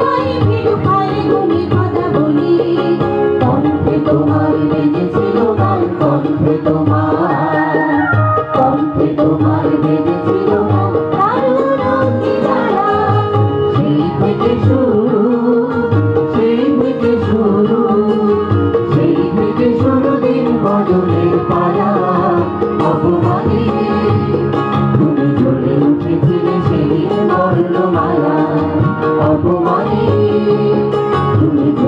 Bye.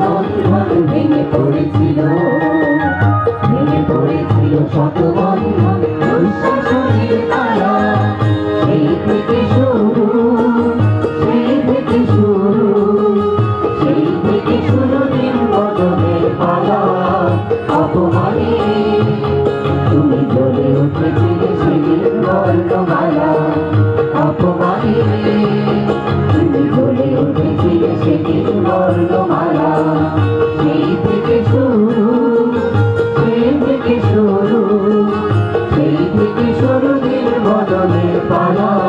বন্ধন ভেঙে পড়েছিল ভেঙে পড়েছিল শত বন্ধন তারা সেই থেকে শুরু, সেই থেকে শুরু, সেই থেকে শুরু দিন বদলের পালা, অপমানে পালা।